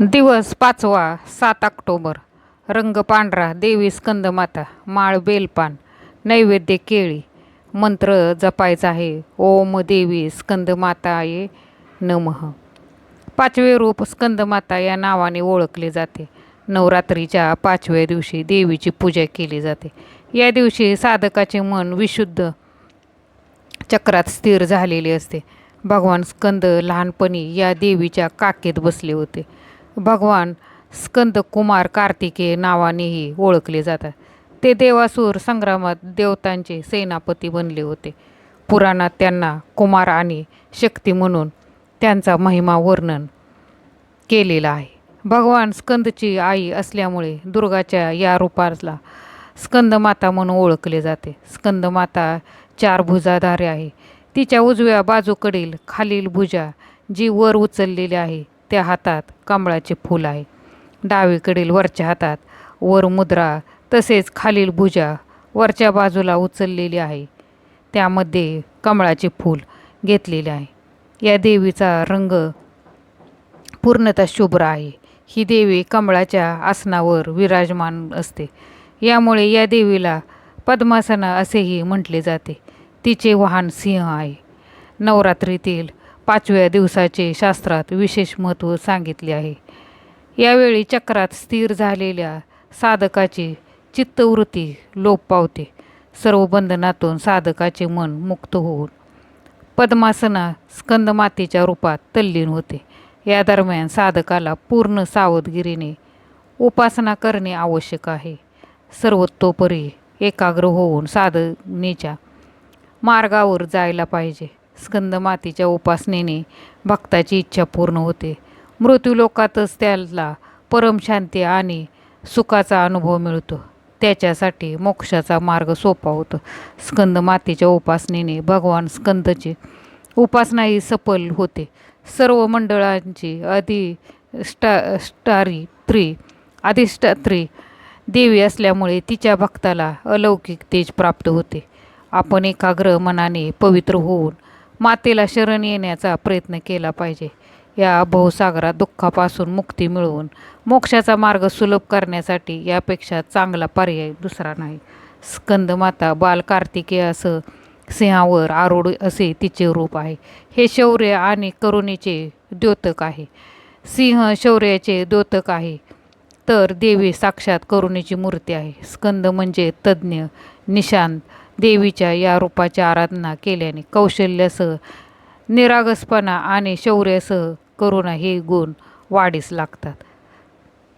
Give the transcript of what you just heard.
दिवस पाचवा सात ऑक्टोबर. रंग पांढरा देवी स्कंदमाता माळ बेलपान नैवेद्य केळी. मंत्र जपायचा आहे ओम देवी स्कंदमाता ये नमः. पाचवे रूप स्कंदमाता या नावाने ओळखले जाते. नवरात्रीच्या पाचव्या दिवशी देवीची पूजा केली जाते. या दिवशी साधकाचे मन विशुद्ध चक्रात स्थिर झालेले असते. भगवान स्कंद लहानपणी या देवीच्या काकेत बसले होते. भगवान स्कंद कुमार कार्तिकेय नावानेही ओळखले जातात. ते देवासूर संग्रामात देवतांचे सेनापती बनले होते. पुराणात त्यांना कुमार आणि शक्ती म्हणून त्यांचा महिमा वर्णन केलेला आहे. भगवान स्कंदची आई असल्यामुळे दुर्गाच्या या रूपाला स्कंदमाता म्हणून ओळखले जाते. स्कंदमाता चार भुजाधारे आहे. तिच्या उजव्या बाजूकडील खालील भुजा जी वर उचललेली आहे त्या हातात कमळाचे फूल आहे. डावीकडील वरच्या हातात वर मुद्रा तसेच खालील भुजा वरच्या बाजूला उचललेली आहे. त्यामध्ये कमळाचे फूल घेतलेले आहे. या देवीचा रंग पूर्णतः शुभ्र आहे. ही देवी कमळाच्या आसनावर विराजमान असते. यामुळे या देवीला पद्मासना असेही म्हटले जाते. तिचे वाहन सिंह आहे. नवरात्रीतील पाचव्या दिवसाचे शास्त्रात विशेष महत्त्व सांगितले आहे. यावेळी चक्रात स्थिर झालेल्या साधकाची चित्तवृत्ती लोप पावते. सर्व बंधनातून साधकाचे मन मुक्त होऊन पद्मासना स्कंदमातेच्या रूपात तल्लीन होते. या दरम्यान साधकाला पूर्ण सावधगिरीने उपासना करणे आवश्यक आहे. सर्वतोपरी एकाग्र होऊन साधनेच्या मार्गावर जायला पाहिजे. स्कंदमातीच्या उपासनेने भक्ताची इच्छा पूर्ण होते. मृत्यूलोकातच त्याला परमशांती आणि सुखाचा अनुभव मिळतो. त्याच्यासाठी मोक्षाचा मार्ग सोपा होतो. स्कंदमातेच्या उपासनेने भगवान स्कंदची उपासनाही सफल होते. सर्व मंडळांची अधिष्ठा स्टारी त्री अधिष्ठात्री देवी असल्यामुळे तिच्या भक्ताला अलौकिक तेज प्राप्त होते. आपण एकाग्र मनाने पवित्र होऊन मातेला शरण येण्याचा प्रयत्न केला पाहिजे. या भवसागरात दुःखापासून मुक्ती मिळवून मोक्षाचा मार्ग सुलभ करण्यासाठी यापेक्षा चांगला पर्याय दुसरा नाही. स्कंदमाता बाल कार्तिकेय असं सिंहावर आरूढ असे तिचे रूप आहे. हे शौर्य आणि करुणेचे द्योतक आहे. सिंह शौर्याचे द्योतक आहे. तर देवी साक्षात करुणेची मूर्ती आहे. स्कंद म्हणजे तज्ज्ञ निशांत देवीच्या या रूपाची आराधना केल्याने कौशल्यासह निरागसपणा आणि शौर्यासह करुणा हे गुण वाढीस लागतात.